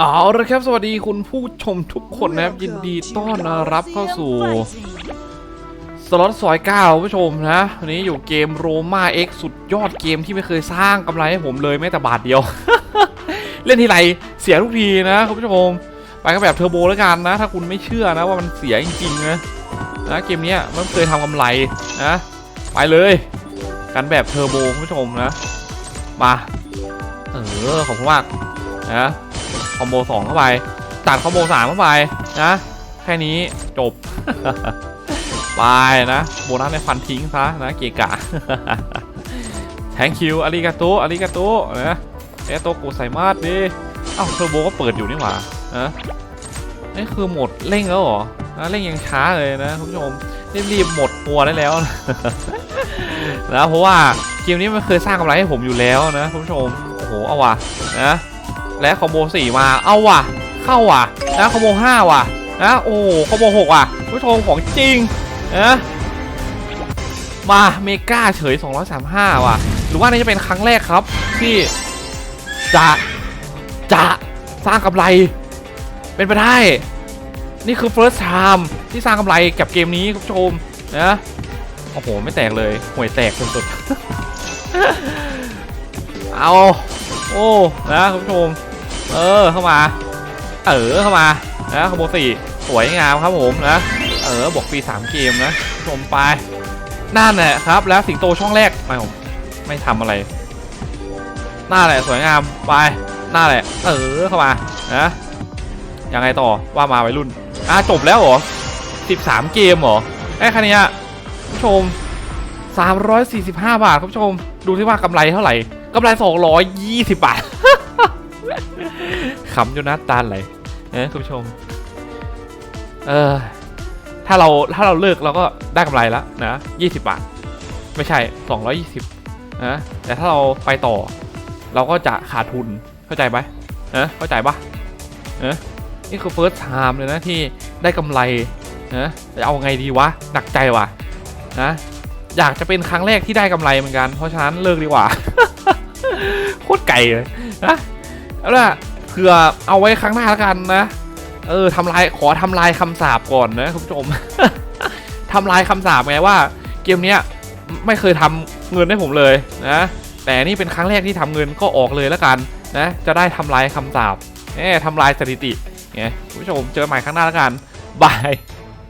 เอาละครับสวัสดีคุณผู้ชมทุกคนนะครับ ยินดีต้อนรับเข้าสู่สล็อตซอยเก้าคุณผู้ชมนะวันนี้อยู่เกมโรมาเอ็กสุดยอดเกมที่ไม่เคยสร้างกำไรให้ผมเลยแม้แต่บาทเดียว เล่นทีไรเสียทุกทีนะคุณผู้ชม ไปก็แบบเทอร์โบแล้วกันนะ ถ้าคุณไม่เชื่อนะว่ามันเสียจริงๆนะนะเกมเนี้ยมันเคยทำกำไรนะไปเลย กันแบบเทอร์โบคุณผู้ชมนะ มาเออขอบคุณมากนะ คอมโบสองเข้าไป ตัดคอมโบสามเข้าไปนะ แค่นี้จบ ไปนะโบนัสในฟันทิ้งซะนะเกะกะ thank you อาริกาโตอาริกาโตนะเอโตโกไซมาสดิเอ้าเทอร์โบก็เปิดอยู่นี่หว่านะนี่คือหมดเร่งแล้วเหรอนะเร่งยังช้าเลยนะคุณผู้ชมรีบๆหมดตัวได้แล้วนะเพราะว่าเกมนี้มันเคยสร้างกำไรให้ผมอยู่แล้วนะคุณผู้ชมโอ้โหเอาว่ะนะ และคอมโบสี่มาเอาว่ะ เข้าว่ะนะคอมโบห้าว่ะนะโอ้คอมโบหกว่ะผู้ชมของจริงนะมาเมกาเฉย 235 ว่ะ หรือว่านี่จะเป็นครั้งแรกครับ ที่จะจะสร้างกำไร เป็นไปได้ นี่คือ first time ที่สร้างกำไรกับเกมนี้คุณผู้ชมนะโอ้โห ไม่แตกเลยห่วยแตกสุดๆเอา โอ้ นะคุณผู้ชม เออเข้ามา เออเข้ามานะคอมโบสี่สวยงามครับผมนะ เออบวกฟรีสามเกมนะชมไปนั่นแหละครับ แล้วสิงโตช่องแรกไม่ผมไม่ทำอะไรน้าแหละสวยงามไปน้าแหละ เออเข้ามานะยังไงต่อว่ามาไวรุ่นอะจบแล้วเหรอ13เกมเหรอไอ้คันนี้คุณผู้ชม345บาทคุณผู้ชม ดูที่ว่ากำไรเท่าไหร่กำไร220บาทำจนน้าตาไหลเอ้คุณผู้ชม เออ ถ้าเราถ้าเราเลิกเราก็ได้กำไรแล้วนะ20บาท ไม่ใช่220นะแต่ถ้าเราไปต่อ เราก็จะขาดทุนเข้าใจไหมเออเข้าใจปะเออนี่คือ first time เลยนะที่ได้กำไรนะจะเอาไงดีวะหนักใจว่ะนะอยากจะเป็นครั้งแรกที่ได้กำไรเหมือนกัน เพราะฉะนั้นเลิกดีกว่า โคตรไก่เลยนะเอาล่ะ ผื่อเอาไว้ครั้งหน้าแล้วกันนะ เออทำลายขอทำลายคำสาปก่อนนะคุณผู้ชมทำลายคำสาปไงว่า เกมเนี้ยไม่เคยทำเงินให้ผมเลยนะ แต่นี่เป็นครั้งแรกที่ทำเงินก็ออกเลยแล้วกันนะ จะได้ทำลายคำสาปแหมทำลายสถิติไงคุณผู้ชมเจอใหม่ครั้งหน้าแล้วกันบาย